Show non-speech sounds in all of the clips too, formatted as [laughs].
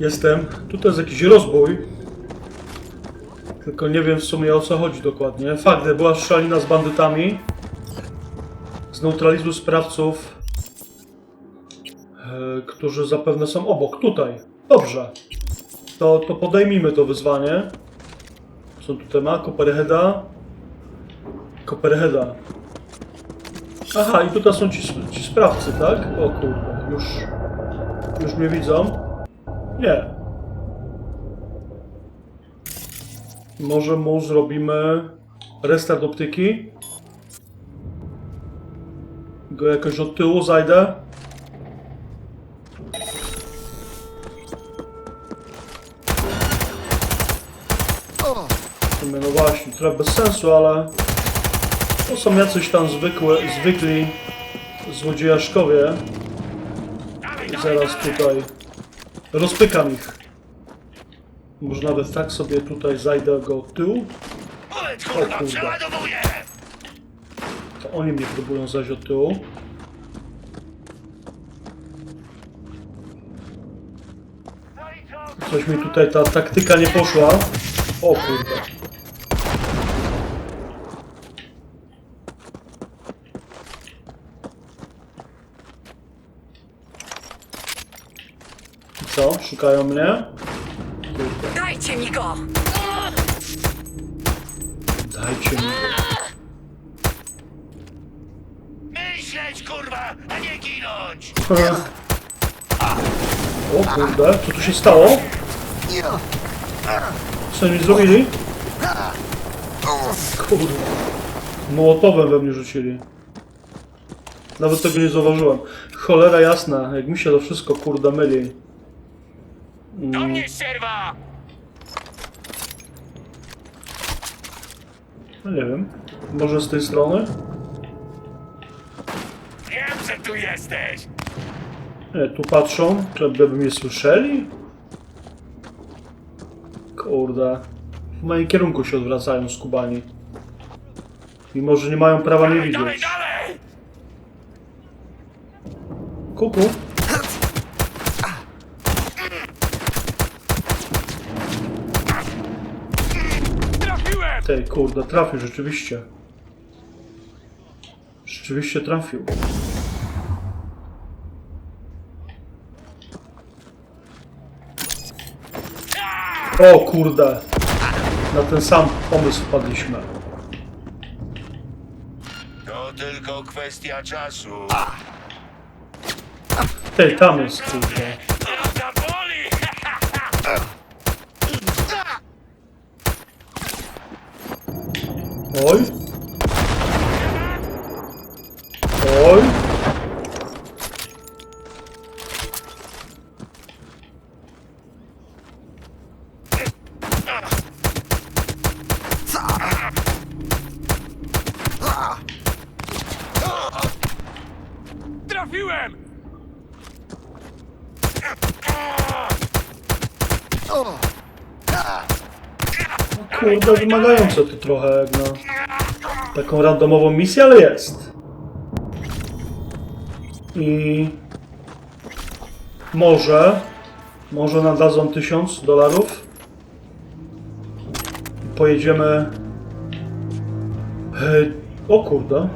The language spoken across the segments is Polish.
Jestem. Tutaj jest jakiś rozbój. Tylko nie wiem w sumie o co chodzi dokładnie. Fakt, była szalina z bandytami. Zneutralizuj sprawców, e, którzy zapewne są obok. Tutaj. Dobrze. To, to podejmijmy to wyzwanie. Co tutaj ma? Copperheada. Copperheada. Aha, i tutaj są ci, ci sprawcy, tak? O kurde, już, już mnie widzą. Nie. Może mu zrobimy restart optyki. Go jakoś od tyłu zajdę. No właśnie, trochę bez sensu, ale to są jacyś tam zwykłe, zwykli złodziejaszkowie. Zaraz tutaj rozpykam ich. Może nawet tak sobie tutaj zajdę go tyłu. Moment, O kurwa! To oni mnie próbują zajść od tyłu. Coś mi tutaj ta taktyka nie poszła. O. I Co? Szukają mnie? Dajcie mi go! Dajcie mi. go. Myśleć, kurwa, a nie ginąć! O kurde, co tu się stało? Co mi zrobili? Kurde. Mołotowem we mnie rzucili. Nawet tego nie zauważyłem. Cholera jasna, jak mi się to wszystko kurde myli. Do mnie ścierwa! No nie wiem. Może z tej strony? Wiem, że tu jesteś! Nie, tu patrzą, żeby mnie słyszeli? Kurde. W moim kierunku się odwracają skubani. Mimo, że nie mają prawa mnie Dalej, dalej, widzieć. dalej! Kuku. Tej, kurde, trafił rzeczywiście. Rzeczywiście trafił. O kurde. Na ten sam pomysł wpadliśmy. To tylko kwestia czasu. Tej, tam jest kurde. To zaboli! Oj. Oj. Trafiłem! Kurde, wymagające to trochę jak na taką randomową misję, ale jest. I może, może nam dadzą 1000 dolarów. Pojedziemy. E, O kurde.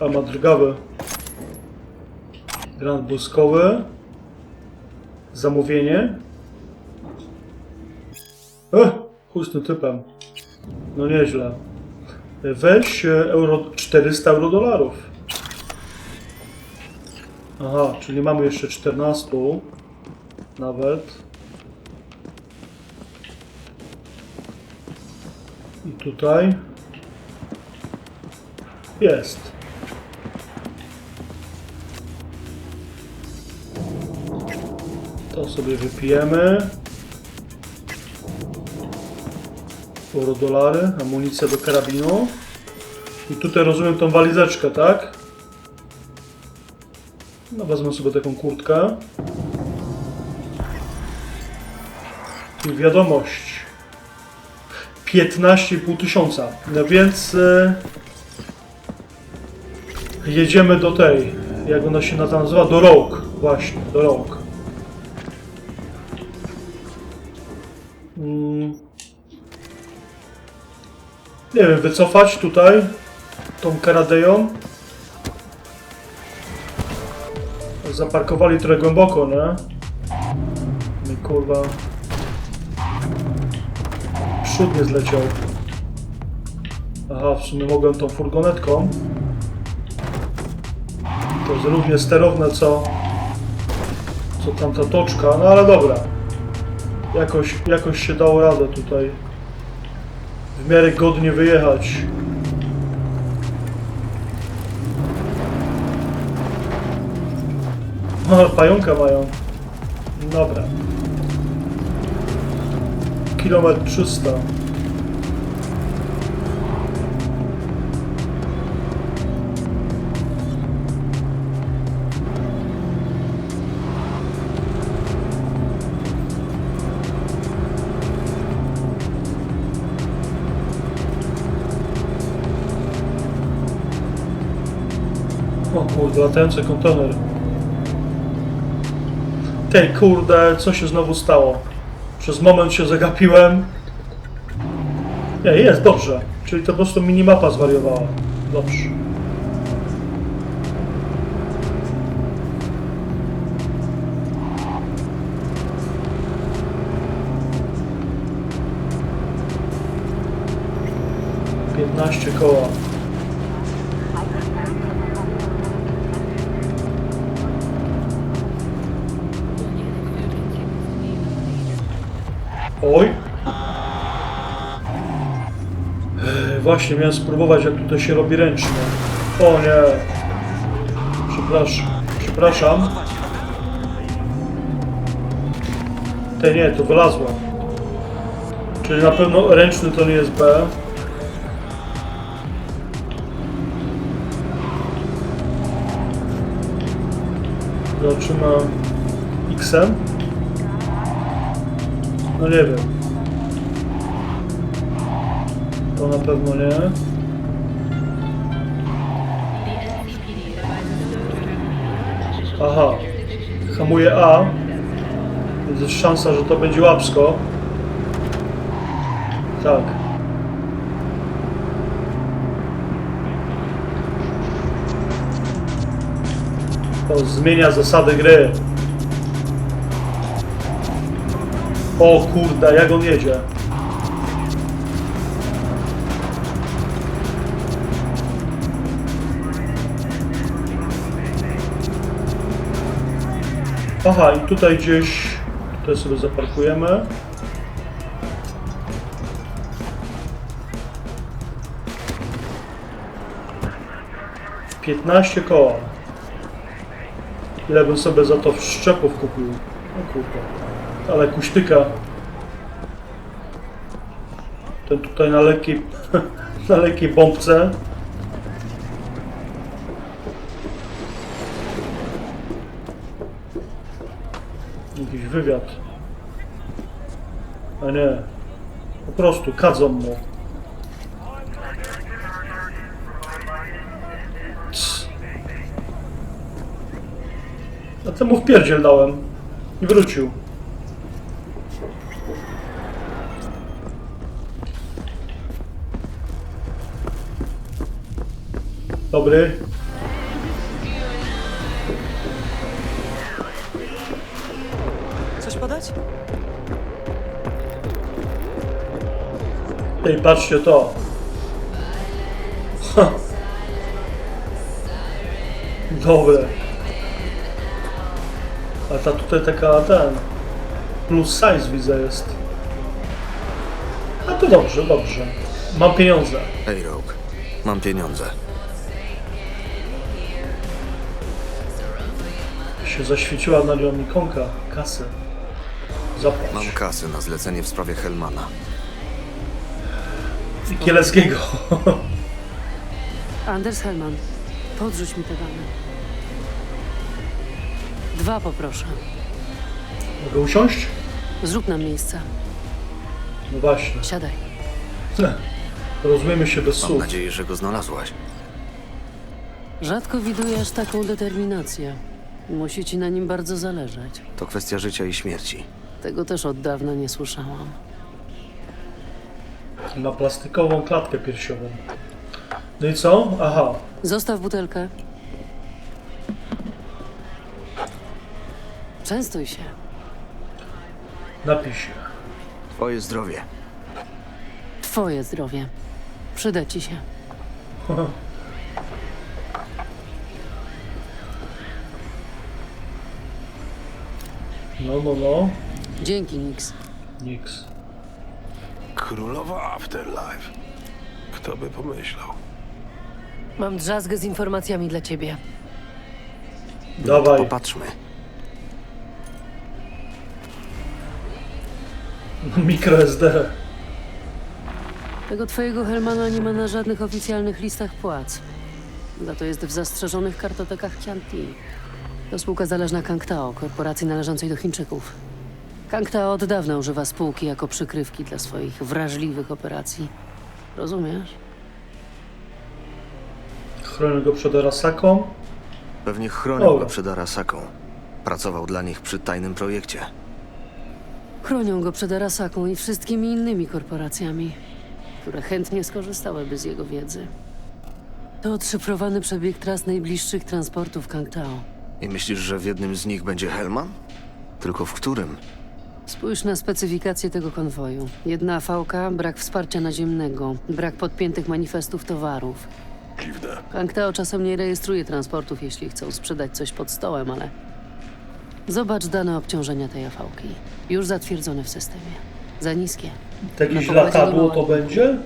A ma drgawy. Grand błyskowy. Zamówienie. Ech, chuj z tym typem. No nieźle. Weź e, euro, 400 euro dolarów. Aha, czyli mamy jeszcze 14 nawet. I tutaj jest. To sobie wypijemy. Euro dolary, amunicja do karabinu. I tutaj rozumiem tą walizeczkę, tak? No wezmę sobie taką kurtkę. I wiadomość. 15,5 tysiąca. No więc e, jedziemy do tej, jak ona się nazywa? Do Rogue. Właśnie, do Rogue. Nie wiem, wycofać tutaj tą karadeją. Zaparkowali trochę głęboko, nie? Mi kurwa. Przód nie zleciał. Aha, w sumie mogłem tą furgonetką. To jest równie sterowne co, co tamta toczka, no ale dobra. Jakoś, jakoś się dało radę tutaj w miarę godnie wyjechać. O, pająka mają. Dobra. Kilometr 300. latający kontener. Tej kurde, co się znowu stało? Przez moment się zagapiłem. Nie, jest, dobrze. Czyli to po prostu minimapa zwariowała. Dobrze. Piętnaście koła. Właśnie, miałem spróbować, jak tutaj się robi ręcznie. O nie. Przepraszam. Przepraszam. Te nie, to wylazło. Czyli na pewno ręczny to nie jest B. Zobaczymy X-em. No nie wiem. To na pewno nie. Aha. Hamuje A. Jest szansa, że to będzie łapsko. Tak. To zmienia zasady gry. O kurde, jak on jedzie. Aha, i tutaj gdzieś, tutaj sobie zaparkujemy. Piętnaście koła. Ile bym sobie za to wszczepów kupił? O kurde. Ale kuśtyka. Ten tutaj na lekkiej, [laughs] na lekkiej bombce. Jakiś wywiad. A nie. Po prostu kadzą mu. A temu w pierdziel dałem. I wrócił. Dobry. Podać? Ej, patrzcie to. Ha. Dobre. A ta tutaj taka ten. Plus size widzę jest. A to dobrze, dobrze. Mam pieniądze. Hej, Rogue. Mam pieniądze. Się zaświeciła na ikonka kasy. Zapłać. Mam kasy na zlecenie w sprawie Helmana. Kieleckiego. Anders Hellman, podrzuć mi te dane. Dwa poproszę. Mogę usiąść? Zrób nam miejsce. No właśnie. Siadaj. [laughs] Rozumiemy się bez Mam słów. nadzieję, że go znalazłaś. Rzadko widujesz taką determinację. Musi ci na nim bardzo zależeć. To kwestia życia i śmierci. Tego też od dawna nie słyszałam. Ma plastikową klatkę piersiową. No i co? Aha. Zostaw butelkę. Częstuj się. Napij się. Twoje zdrowie. Twoje zdrowie. Przyda ci się. [laughs] No, no, no. Dzięki, Nix. Niks. Królowa Afterlife. Kto by pomyślał? Mam drzazgę z informacjami dla ciebie. Dawaj. Popatrzmy. [laughs] Mikro SD. Tego twojego Helmana nie ma na żadnych oficjalnych listach płac. Za to jest w zastrzeżonych kartotekach Chianti. To spółka zależna Kangtao, korporacji należącej do Chińczyków. Kangtao od dawna używa spółki jako przykrywki dla swoich wrażliwych operacji. Rozumiesz? Chronię go przed Arasaką. Pewnie chronił O. go przed Arasaką. Pracował dla nich przy tajnym projekcie. Chronią go przed Arasaką i wszystkimi innymi korporacjami, które chętnie skorzystałyby z jego wiedzy. To odszyfrowany przebieg tras najbliższych transportów Kangtao. I myślisz, że w jednym z nich będzie Helman? Tylko w którym? Spójrz na specyfikację tego konwoju. Jedna fałka, brak wsparcia naziemnego, brak podpiętych manifestów towarów. Dziwne. Kangtao czasem nie rejestruje transportów, jeśli chcą sprzedać coś pod stołem, ale... Zobacz dane obciążenia tej fałki. Już zatwierdzone w systemie. Za niskie. Jakieś Na pokładzie nie ma- to będzie?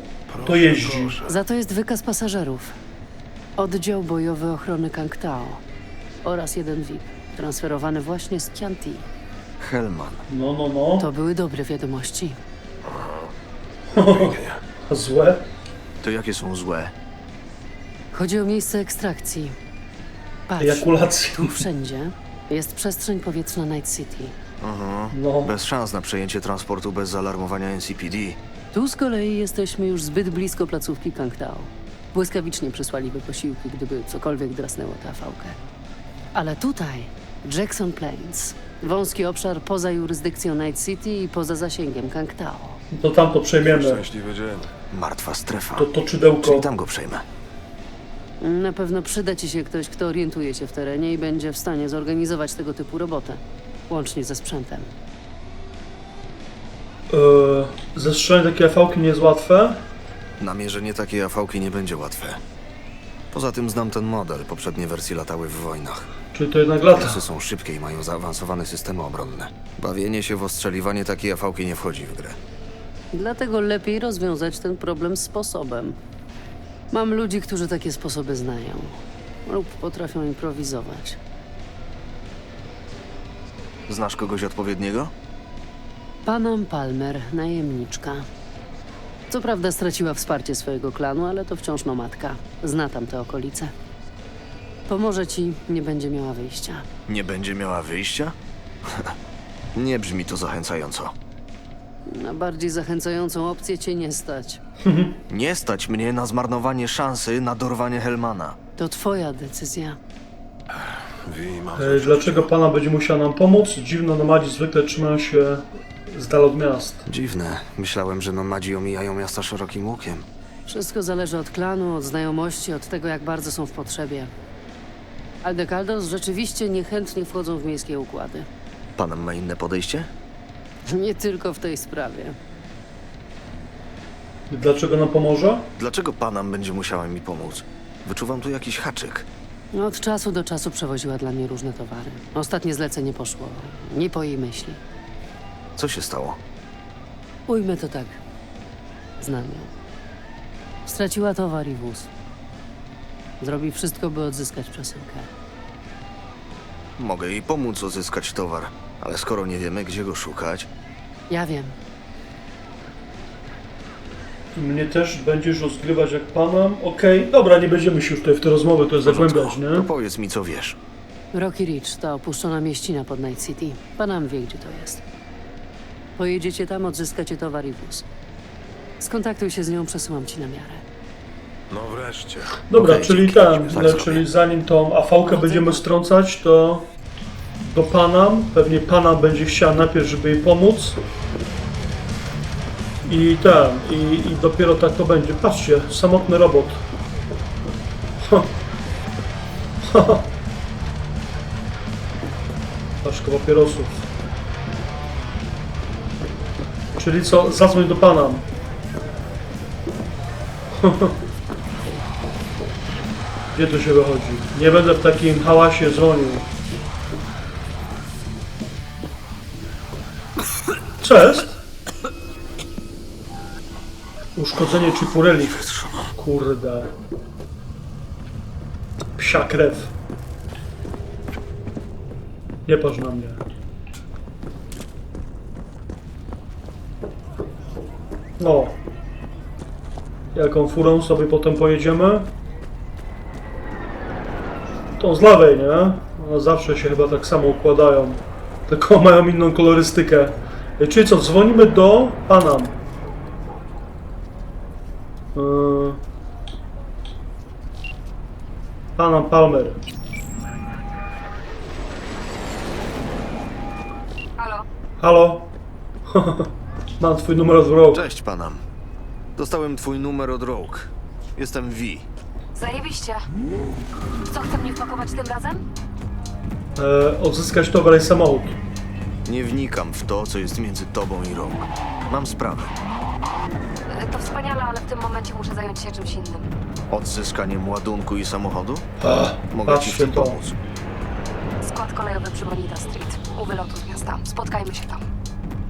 To jeździ. Za to jest wykaz pasażerów. Oddział bojowy ochrony Kangtao oraz jeden VIP, transferowany właśnie z Chianti. Helman. No, no, no. To były dobre wiadomości. A [laughs] Złe. To jakie są złe? Chodzi o miejsce ekstrakcji. Patrz, Ejakulacji. tu wszędzie jest przestrzeń powietrzna Night City. No. Bez szans na przejęcie transportu bez zaalarmowania NCPD. Tu z kolei jesteśmy już zbyt blisko placówki Kangtao. Błyskawicznie przysłaliby posiłki, gdyby cokolwiek drasnęło tę fałkę. Ale tutaj Jackson Plains. Wąski obszar poza jurysdykcją Night City i poza zasięgiem Kangtao. To tam to przejmiemy. Szczęśliwy dzień. Martwa strefa. To, to czydełko. Czyli tam go przejmę. Na pewno przyda ci się ktoś, kto orientuje się w terenie i będzie w stanie zorganizować tego typu robotę. Łącznie ze sprzętem. Yy, zestrzelenie takiej fałki nie jest łatwe. Namierzenie takiej afałki nie będzie łatwe. Poza tym znam ten model. Poprzednie wersje latały w wojnach. Czyli to jednak lata. Rasy są szybkie i mają zaawansowane systemy obronne. Bawienie się w ostrzeliwanie takiej afałki nie wchodzi w grę. Dlatego lepiej rozwiązać ten problem sposobem. Mam ludzi, którzy takie sposoby znają. Lub potrafią improwizować. Znasz kogoś odpowiedniego? Panam Palmer, najemniczka. Co prawda straciła wsparcie swojego klanu, ale to wciąż nomadka. Zna tam te okolice. Pomoże ci, nie będzie miała wyjścia. Nie będzie miała wyjścia? [laughs] nie brzmi to zachęcająco. Na bardziej zachęcającą opcję cię nie stać. [laughs] Nie stać mnie na zmarnowanie szansy na dorwanie Helmana. To twoja decyzja. Wi, mam dlaczego pana będzie musiał nam pomóc? Dziwno, nomadzi zwykle trzymają się z dala od miast. Dziwne. Myślałem, że nomadzi omijają miasta szerokim łukiem. Wszystko zależy od klanu, od znajomości, od tego, jak bardzo są w potrzebie. Aldekaldos rzeczywiście niechętnie wchodzą w miejskie układy. Pan ma inne podejście? Nie tylko w tej sprawie. Dlaczego nam pomoże? Dlaczego panam będzie musiała mi pomóc? Wyczuwam tu jakiś haczyk. Od czasu do czasu przewoziła dla mnie różne towary. Ostatnie zlecenie poszło nie po jej myśli. Co się stało? Ujmę to tak. Znam ją. Straciła towar i wóz. Zrobi wszystko, by odzyskać przesyłkę. Mogę jej pomóc uzyskać towar, ale skoro nie wiemy, gdzie go szukać, Ja wiem. Mnie też będziesz rozgrywać jak panem? Okej, dobra, nie będziemy się już tutaj w te rozmowy tutaj zagłębiać, to nie? powiedz mi, co wiesz. Rocky Ridge to opuszczona mieścina pod Night City. Panam wie, gdzie to jest. Pojedziecie tam, odzyskacie towar i wóz. Skontaktuj się z nią, przesyłam ci na miarę. No wreszcie. Dobra, Okej, czyli dzięki. ten, Tak zrobię. czyli zanim tą afałkę będziemy strącać, to do Panam, pewnie Pana będzie chciała najpierw, żeby jej pomóc. I ten, i, i dopiero tak to będzie. Patrzcie, samotny robot. Ha. [laughs] Ha. Paczka papierosów. Czyli co, zadzwoń do pana. [laughs] Gdzie tu się wychodzi? Nie będę w takim hałasie dzwonił. Jest? Uszkodzenie czipureli. Kurde. Psia krew. Nie patrz na mnie. No. Jaką furą sobie potem pojedziemy? Tą z lewej, nie? One zawsze się chyba tak samo układają. Tylko [laughs] mają inną kolorystykę. E, Czyli co, dzwonimy do Panam. Yy... Panam Palmer. Halo? Halo? [laughs] Mam twój numer od Rogue. Cześć, Panam. Dostałem twój numer od Rogue. Jestem V. Zajebiście. Co, chce mnie wpakować tym razem? E, odzyskać towar i samochód. Nie wnikam w to, co jest między tobą i Rogue. Mam sprawę. E, To wspaniale, ale w tym momencie muszę zająć się czymś innym. Odzyskaniem ładunku i samochodu? Ach, Mogę ci w tym patrzcie to. pomóc. Skład kolejowy przy Bonita Street. U wylotu z miasta. Spotkajmy się tam.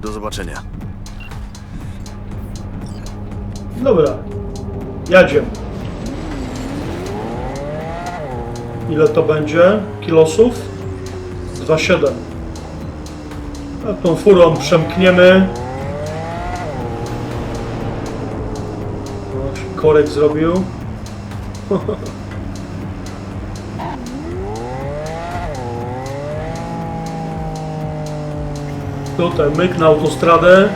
Do zobaczenia. Dobra. Jadziem. Ile to będzie? Kilosów? 2,7. A tą furą przemkniemy. O, korek zrobił. [laughs] Tutaj myk na autostradę.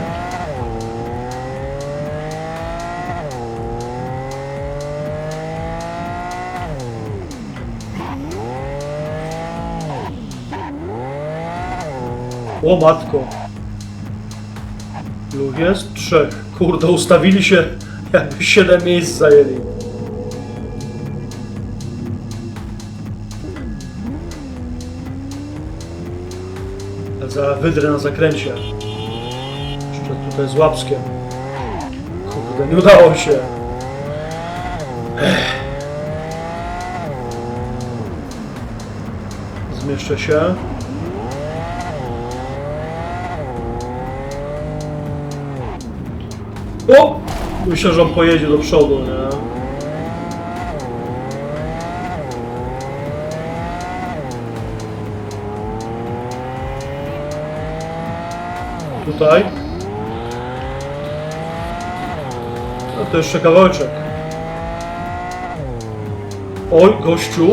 O matko. Ilu jest? Trzech. Kurde, ustawili się jakby siedem miejsc zajęli. Za wydrę na zakręcie. Jeszcze tutaj z łapskiem. Kurde, nie udało się. Ech. Zmieszczę się. O! Myślę, że on pojedzie do przodu, nie? Tutaj. No to jeszcze kawałeczek. Oj, gościu.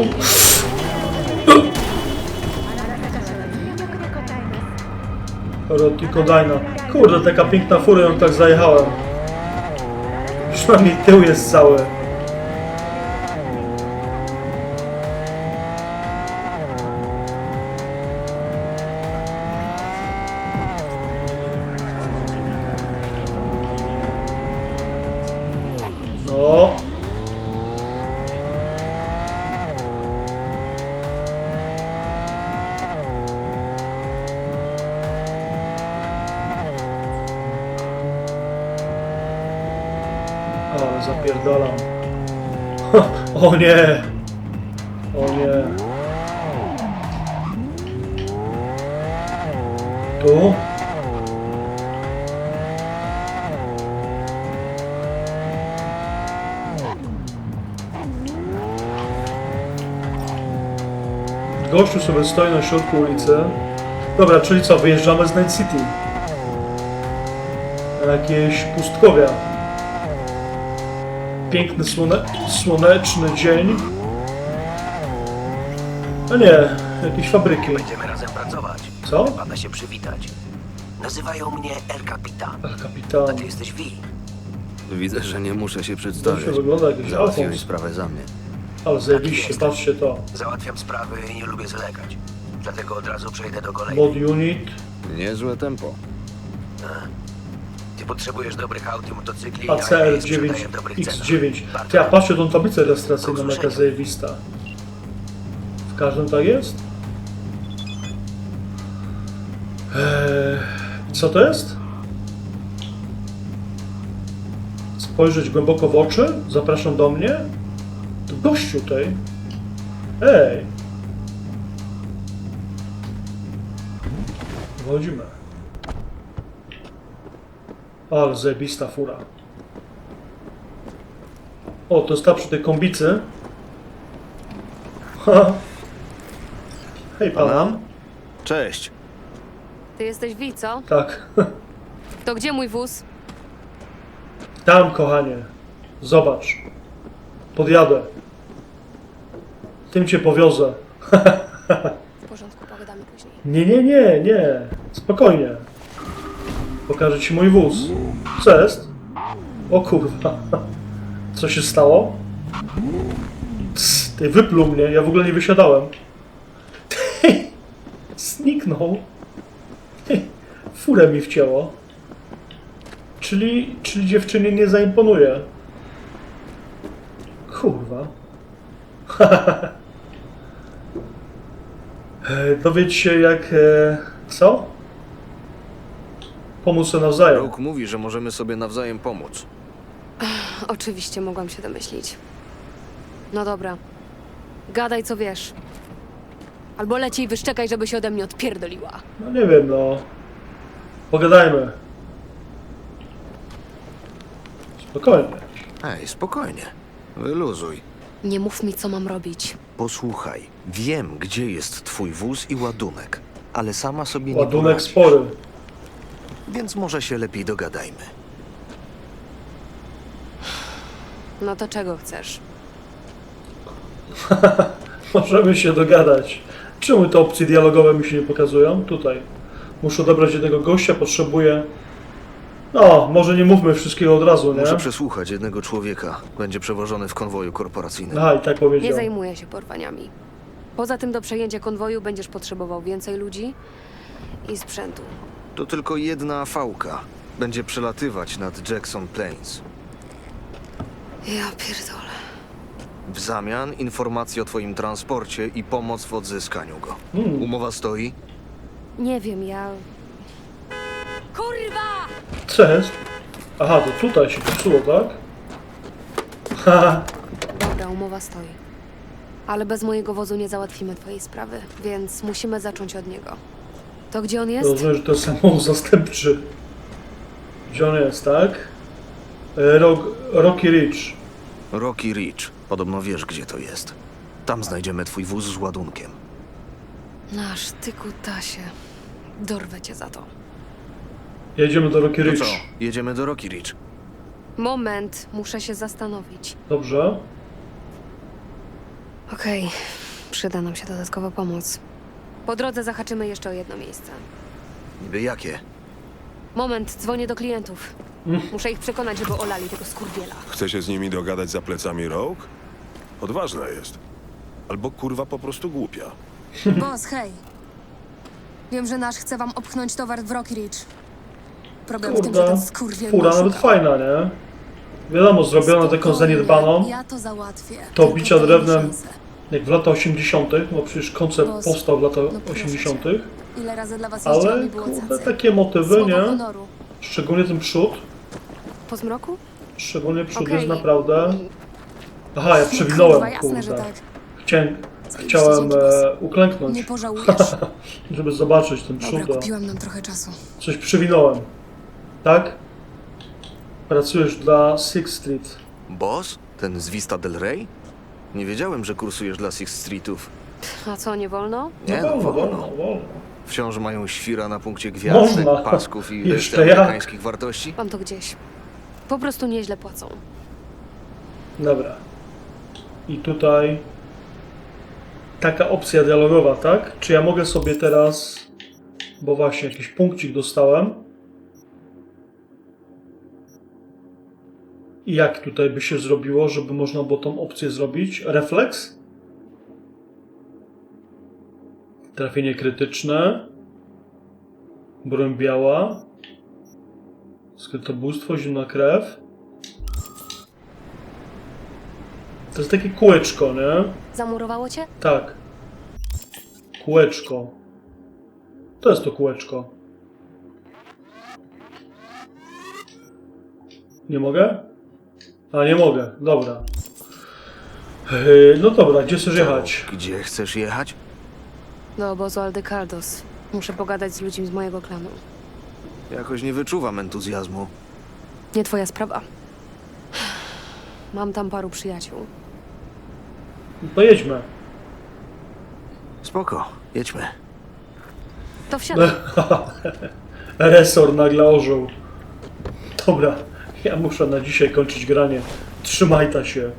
Rotiko Dajna. Kurde, taka piękna fura, ją tak zajechałem. Przynajmniej tył jest. Ale zapierdalam. [laughs] O nie! O nie! Tu? Gościu sobie stoi na środku ulicy. Dobra, czyli co, wyjeżdżamy z Night City. Jakieś pustkowia. Piękny słone słoneczny dzień. A nie, jakieś fabryki. Będziemy razem pracować. Co? Się przywitać. Nazywają mnie El Capitan. Ach, A kapitan. ty jesteś Vi. Widzę, że nie muszę się To przedstawiać. się wygląda jak jakiś Załatwiłeś sprawę za mnie. Ale zajebiście, patrzcie to. Załatwiam sprawy i nie lubię zlegać. Dlatego od razu przejdę do kolei. Mod unit. Niezłe tempo. Potrzebujesz dobrych aut i motocykli, ACR a ja je sprzedaję w dobrych cenach. 9X9. Bardzo Ty, a patrzcie tą tablicę rejestracyjną, Do jaka zajebista. W każdym tak jest? Eee, co to jest? Spojrzeć głęboko w oczy? Zapraszam do mnie? To gościu tej. Ej! Wchodzimy. Ale zajebista fura. O, to jest ta przy tej kombicy. Ha. Hej panam. Cześć. Ty jesteś Wi, co? Tak. [laughs] To gdzie mój wóz? Tam, kochanie. Zobacz. Podjadę. Tym cię powiozę. [laughs] W porządku, pogadamy później. Nie, nie, nie, nie. Spokojnie. Pokażę ci mój wóz. Co jest? O kurwa. Co się stało? Ty wypluł mnie, ja w ogóle nie wysiadałem. Zniknął. Furę mi wcięło. Czyli, czyli dziewczynie nie zaimponuje. Kurwa. [laughs] E, Dowiedz się jak... E, co? Pomóc sobie nawzajem. Rogue mówi, że możemy sobie nawzajem pomóc. Oczywiście mogłam się domyślić. No dobra. Gadaj co wiesz. Albo leciej wyszczekaj, żeby się ode mnie odpierdoliła. No nie wiem, no. Pogadajmy. Spokojnie. Ej, spokojnie. Wyluzuj. Nie mów mi, co mam robić. Posłuchaj, wiem, gdzie jest twój wóz i ładunek, ale sama sobie nie Ładunek poradzisz. spory. Więc może się lepiej dogadajmy. No to czego chcesz? [laughs] Możemy się dogadać. Czemu te opcje dialogowe mi się nie pokazują? Tutaj. Muszę odebrać jednego gościa, potrzebuję... No, może nie mówmy wszystkiego od razu, nie? Muszę przesłuchać jednego człowieka. Będzie przewożony w konwoju korporacyjnym. Aha, i tak Nie powiedział. zajmuję się porwaniami. Poza tym do przejęcia konwoju będziesz potrzebował więcej ludzi i sprzętu. To tylko jedna fałka. Będzie przelatywać nad Jackson Plains. Ja pierdolę. W zamian informacje o twoim transporcie i pomoc w odzyskaniu go. Hmm. Umowa stoi? Nie wiem, ja... Kurwa! Cześć. Aha, to tutaj się popsuło, tak? Haha. Dobra, umowa stoi. Ale bez mojego wozu nie załatwimy twojej sprawy, więc musimy zacząć od niego. To gdzie on jest? Rozumiem, że to jest samochód [laughs] zastępczy. Gdzie on jest, tak? E, Rock, Rocky Ridge. Rocky Ridge. Podobno wiesz, gdzie to jest. Tam znajdziemy twój wóz z ładunkiem. Nasz ty kutasie. Dorwę cię za to. Jedziemy do Rocky To Ridge. co? Jedziemy do Rocky Ridge. Moment, muszę się zastanowić. Dobrze. Okej, przyda nam się dodatkowa pomoc. Po drodze zahaczymy jeszcze o jedno miejsce. Niby jakie? Moment, dzwonię do klientów. Mm. Muszę ich przekonać, żeby olali tego skurwiela. Chce się z nimi dogadać za plecami Rogue? Odważna jest. Albo kurwa po prostu głupia. [laughs] Boss, hej. Wiem, że nasz chce wam opchnąć towar w Rocky Ridge. Problem w tym, że Kurde. ten skurwiel Fura nawet oszuka. fajna, nie? Wiadomo, zrobiona taką Spokojnie, zaniedbaną, Ja to załatwię. To Tylko bicia daj mi drewnem. szansę. Jak w latach 80., bo przecież koncept Boss, powstał w latach no proszę 80., cię. Ile razy dla was jeździłam ale i było kurde, cacy. takie motywy, Słowo nie? honoru. Szczególnie ten przód. Po zmroku? Szczególnie przód Okej. jest naprawdę... Aha, ja No przewinąłem, kurwa, jasne, że kurde. tak. Chciałem, chciałem e, uklęknąć, Nie pożałujesz. [laughs] żeby zobaczyć ten Dobra, przód. a kupiłam nam trochę czasu. Coś przewinąłem. Tak? Pracujesz dla Sixth Street. Boss? Ten z Vista del Rey? Nie wiedziałem, że kursujesz dla Six Streetów. A co, nie wolno? Nie, no, no, wolno, wolno. wolno, wolno. Wciąż mają świra na punkcie gwiazdek, Można. pasków i Jeszcze reszty jak. amerykańskich wartości? Mam to gdzieś. Po prostu nieźle płacą. Dobra. I tutaj taka opcja dialogowa, tak? Czy ja mogę sobie teraz, bo właśnie jakiś punkcik dostałem. I jak tutaj by się zrobiło, żeby można było tą opcję zrobić? Refleks? Trafienie krytyczne. Broń biała. Skrytobójstwo, zimna krew. To jest takie kółeczko, nie? Zamurowało cię? Tak. Kółeczko. To jest to kółeczko. Nie mogę? A, nie mogę. Dobra. Yy, no dobra, gdzie chcesz jechać? Gdzie chcesz jechać? Do obozu Aldecardos. Muszę pogadać z ludźmi z mojego klanu. Jakoś nie wyczuwam entuzjazmu. Nie twoja sprawa. Mam tam paru przyjaciół. No jedźmy. Spoko, jedźmy. To wsiadaj. [laughs] Resor nagle ożył. Dobra, ja muszę na dzisiaj kończyć granie. Trzymaj ta się.